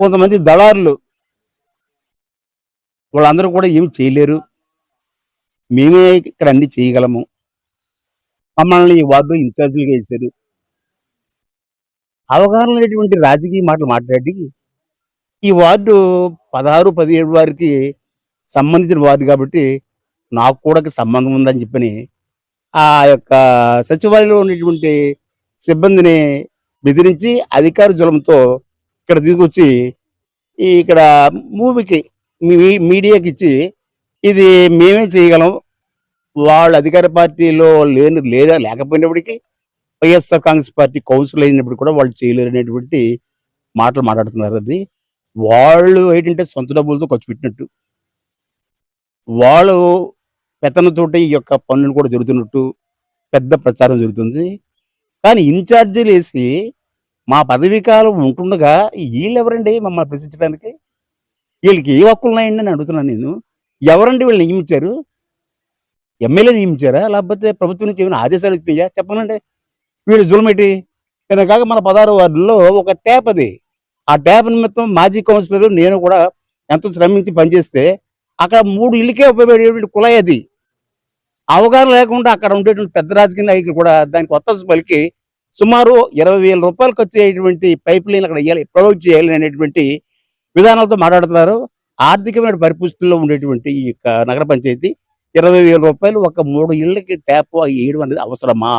కొంతమంది దళారులు వాళ్ళందరూ కూడా ఏమి చేయలేరు. మేమే ఇక్కడ అన్ని చేయగలము. మమ్మల్ని ఈ వార్డు ఇన్ఛార్జీలుగా వేశారు. అవగాహన లేనటువంటి రాజకీయ మాటలు మాట్లాడి ఈ వార్డు పదహారు పదిహేడు వారికి సంబంధించిన వార్డు కాబట్టి నాకు కూడా సంబంధం ఉందని చెప్పని ఆ యొక్క సచివాలయంలో ఉన్నటువంటి సిబ్బందిని బెదిరించి అధికార జలంతో ఇక్కడ తీసుకొచ్చి ఇక్కడ మూవీకి మీ- మీడియాకి ఇచ్చి ఇది మేమే చేయగలం. వాళ్ళు అధికార పార్టీలో లేని లేదా లేకపోయినప్పటికీ వైఎస్ఆర్ కాంగ్రెస్ పార్టీ కౌన్సిల్ అయినప్పుడు కూడా వాళ్ళు చేయలేరు అనేటువంటి మాటలు మాట్లాడుతున్నారు అది. వాళ్ళు ఏంటంటే సొంత డబ్బులతో ఖర్చు పెట్టినట్టు. వాళ్ళు పెత్తనతోటి ఈ యొక్క పనులు కూడా జరుగుతున్నట్టు పెద్ద ప్రచారం జరుగుతుంది. కానీ ఇన్ఛార్జీలు వేసి మా పదవీ కాలం ఉంటుండగా వీళ్ళు ఎవరండి మమ్మల్ని ప్రశ్నించడానికి? వీళ్ళకి ఏ హక్కులు ఉన్నాయండి అని అడుగుతున్నాను నేను. ఎవరండి వీళ్ళు నియమించారు? ఎమ్మెల్యే నియమించారా? లేకపోతే ప్రభుత్వం నుంచి ఏమైనా ఆదేశాలు వచ్చినాయా? చెప్పనండి వీళ్ళు జులమెటి? నేను కాక మన పదహారు వార్డుల్లో ఒక ట్యాప్ అది. ఆ ట్యాప్ నిమిత్తం మాజీ కౌన్సిలర్ నేను కూడా ఎంతో శ్రమించి పనిచేస్తే అక్కడ మూడు ఇళ్ళకే ఉపయోగపడేటువంటి కులాయి అది. అవగాహన లేకుండా అక్కడ ఉండేటువంటి పెద్ద రాజకీయ నాయకులు కూడా దానికి కొత్త పలికి సుమారు ఇరవై వేల రూపాయలు ఖర్చు అయ్యేటువంటి పైప్ లైన్ అక్కడ వేయాలి ప్రొవైడ్ చేయాలి అనేటువంటి విధానాలతో మాట్లాడుతున్నారు. ఆర్థికమైన పరిపుష్టిలో ఉండేటువంటి ఈ యొక్క నగర పంచాయతీ ఇరవై వేల రూపాయలు ఒక మూడు ఇళ్ళకి ట్యాప్ వేయడం అనేది అవసరమా?